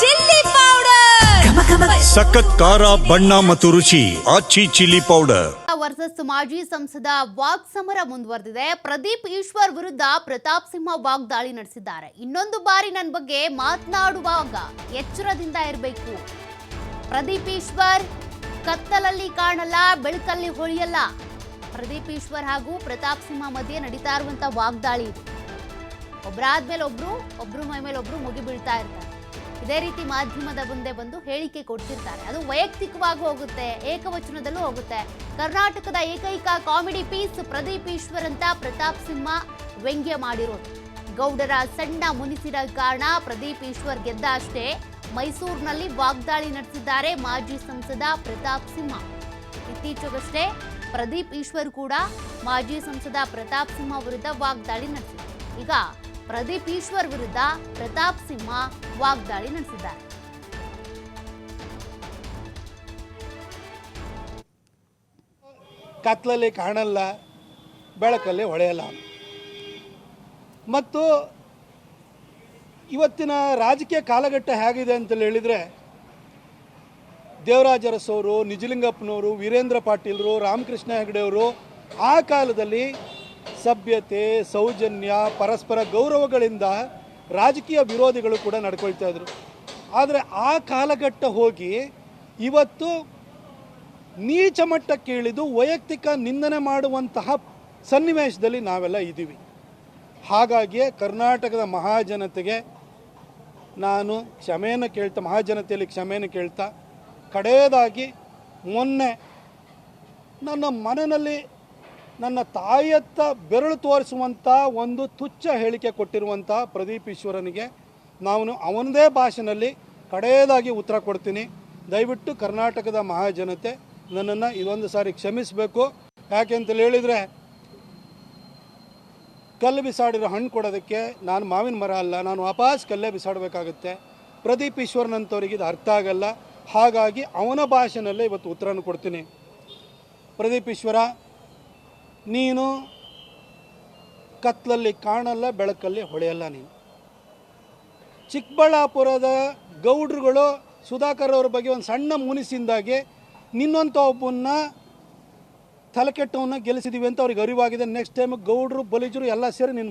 Chilli powder. ಸಖತ್ ಖಾರ ಬಣ್ಣ ಮತ್ತು ರುಚಿ ಆಚಿ ಚಿಲ್ಲಿ ಪೌಡರ್. ವರ್ಸಸ್ ಮಾಜಿ ಸಂಸದ ವಾಗ್ ಸಮರ ಮುಂದುವರೆದಿದೆ. ಪ್ರದೀಪ್ ಈಶ್ವರ್ ವಿರುದ್ಧ ಪ್ರತಾಪ್ ಸಿಂಹ ವಾಗ್ದಾಳಿ ನಡೆಸಿದ್ದಾರೆ. ಇನ್ನೊಂದು ಬಾರಿ ನನ್ನ ಬಗ್ಗೆ ಮಾತನಾಡುವಾಗ ಎಚ್ಚರದಿಂದ ಇರಬೇಕು. ಪ್ರದೀಪ್ ಈಶ್ವರ್ ಕತ್ತಲಲ್ಲಿ ಕಾಣಲ್ಲ ಬೆಳಕಲ್ಲಿ ಹೊಳೆಯಲ್ಲ. ಪ್ರದೀಪ್ ಈಶ್ವರ್ ಹಾಗೂ ಪ್ರತಾಪ್ ಸಿಂಹ ಮಧ್ಯೆ ನಡೀತಾ ಇರುವಂತ ವಾಗ್ದಾಳಿ ಇದು. ಒಬ್ಬರಾದ್ಮೇಲೆ ಒಬ್ರು ಒಬ್ರು ಮೈ ಮೇಲೆ ಒಬ್ರು ಮುಗಿಬೀಳ್ತಾ ಇರ್ತಾರೆ. ಇದೇ ರೀತಿ ಮಾಧ್ಯಮದ ಮುಂದೆ ಬಂದು ಹೇಳಿಕೆ ಕೊಡ್ತಿರ್ತಾರೆ ಅದು ವೈಯಕ್ತಿಕವಾಗಿ ಹೋಗುತ್ತೆ, ಏಕವಚನದಲ್ಲೂ ಹೋಗುತ್ತೆ. ಕರ್ನಾಟಕದ ಏಕೈಕ ಕಾಮಿಡಿ ಪೀಸ್ ಪ್ರದೀಪ್ ಈಶ್ವರ್ ಅಂತ ಪ್ರತಾಪ್ ಸಿಂಹ ವ್ಯಂಗ್ಯ ಮಾಡಿರೋದು. ಗೌಡರ ಸಣ್ಣ ಮುನಿಸಿದ ಕಾರಣ ಪ್ರದೀಪ್ ಈಶ್ವರ್ ಗೆದ್ದ ಅಷ್ಟೇ ಮೈಸೂರಿನಲ್ಲಿ ವಾಗ್ದಾಳಿ ನಡೆಸಿದ್ದಾರೆ ಮಾಜಿ ಸಂಸದ ಪ್ರತಾಪ್ ಸಿಂಹ. ಇತ್ತೀಚೆಗಷ್ಟೇ ಪ್ರದೀಪ್ ಈಶ್ವರ್ ಕೂಡ ಮಾಜಿ ಸಂಸದ ಪ್ರತಾಪ್ ಸಿಂಹ ವಿರುದ್ಧ ವಾಗ್ದಾಳಿ ನಡೆಸಿದ್ದಾರೆ. ಈಗ ಪ್ರದೀಪ್ ಈಶ್ವರ್ ವಿರುದ್ಧ ಪ್ರತಾಪ್ ಸಿಂಹ ವಾಗ್ದಾಳಿ ನಡೆಸಿದ್ದಾರೆ. ಕತ್ಲಲ್ಲಿ ಕಾಣಲ್ಲ, ಬೆಳಕಲ್ಲಿ ಹೊಳೆಯಲ್ಲ. ಮತ್ತು ಇವತ್ತಿನ ರಾಜಕೀಯ ಕಾಲಘಟ್ಟ ಹೇಗಿದೆ ಅಂತ ಹೇಳಿದರೆ ದೇವರಾಜ ಅರಸವರು ನಿಜಲಿಂಗಪ್ಪನವರು ವೀರೇಂದ್ರ ಪಾಟೀಲರು, ರಾಮಕೃಷ್ಣ ಹೆಗಡೆಯವರು ಆ ಕಾಲದಲ್ಲಿ ಸಭ್ಯತೆ ಸೌಜನ್ಯ, ಪರಸ್ಪರ ಗೌರವಗಳಿಂದ ರಾಜಕೀಯ ವಿರೋಧಿಗಳು ಕೂಡ ನಡ್ಕೊಳ್ತಾ ಇದ್ರು. ಆದರೆ ಆ ಕಾಲಘಟ್ಟ ಹೋಗಿ ಇವತ್ತು ನೀಚ ಮಟ್ಟಕ್ಕೆ ಇಳಿದು ವೈಯಕ್ತಿಕ ನಿಂದನೆ ಮಾಡುವಂತಹ ಸನ್ನಿವೇಶದಲ್ಲಿ ನಾವೆಲ್ಲ ಇದ್ದೀವಿ. ಹಾಗಾಗಿಯೇ ಕರ್ನಾಟಕದ ಮಹಾಜನತೆಗೆ ನಾನು ಕ್ಷಮೆಯನ್ನು ಕೇಳ್ತಾ, ಮಹಾಜನತೆಯಲ್ಲಿ ಕ್ಷಮೆಯನ್ನು ಕೇಳ್ತಾ, ಕಡೆಯದಾಗಿ ಮೊನ್ನೆ ನನ್ನ ಮನೆಯಲ್ಲಿ ನನ್ನ ತಾಯಿಯತ್ತ ಬೆರಳು ತೋರಿಸುವಂಥ ಒಂದು ತುಚ್ಛ ಹೇಳಿಕೆ ಕೊಟ್ಟಿರುವಂಥ ಪ್ರದೀಪ್ ಈಶ್ವರನಿಗೆ ನಾನು ಅವನದೇ ಭಾಷೆನಲ್ಲಿ ಕಡೆಯದಾಗಿ ಉತ್ತರ ಕೊಡ್ತೀನಿ. ದಯವಿಟ್ಟು ಕರ್ನಾಟಕದ ಮಹಾಜನತೆ ನನ್ನನ್ನು ಇದೊಂದು ಸಾರಿ ಕ್ಷಮಿಸಬೇಕು. ಯಾಕೆ ಅಂತೇಳಿ ಹೇಳಿದರೆ, ಕಲ್ಲು ಬಿಸಾಡಿರೋ ಹಣ್ಣು ಕೊಡೋದಕ್ಕೆ ನಾನು ಮಾವಿನ ಮರ ಅಲ್ಲ, ನಾನು ವಾಪಸ್ ಕಲ್ಲೇ ಬಿಸಾಡಬೇಕಾಗುತ್ತೆ. ಪ್ರದೀಪ್ ಈಶ್ವರನಂಥವ್ರಿಗೆ ಇದು ಅರ್ಥ ಆಗಲ್ಲ. ಹಾಗಾಗಿ ಅವನ ಭಾಷೆನಲ್ಲೇ ಇವತ್ತು ಉತ್ತರನ ಕೊಡ್ತೀನಿ. ಪ್ರದೀಪ್ ಈಶ್ವರ ನೀನು ಕತ್ಲಲ್ಲಿ ಕಾಣಲ್ಲ, ಬೆಳಕಲ್ಲಿ ಹೊಳೆಯಲ್ಲ ನೀನು. ಚಿಕ್ಕಬಳ್ಳಾಪುರದ ಗೌಡ್ರುಗಳು ಸುಧಾಕರ್ ಅವ್ರ ಬಗ್ಗೆ ಒಂದು ಸಣ್ಣ ಮುನಿಸಿಂದಾಗಿ ನಿನ್ನಂಥ ಒಬ್ಬನ್ನ ತಲೆಕೆಟ್ಟವನ್ನ ಗೆಲ್ಲಿಸಿದೀವಿ ಅಂತ ಅವ್ರಿಗೆ ಅರಿವಾಗಿದೆ. ನೆಕ್ಸ್ಟ್ ಟೈಮ್ ಗೌಡ್ರು, ಬಲಿಜರು ಎಲ್ಲ ಸೇರಿ ನಿನ್ನ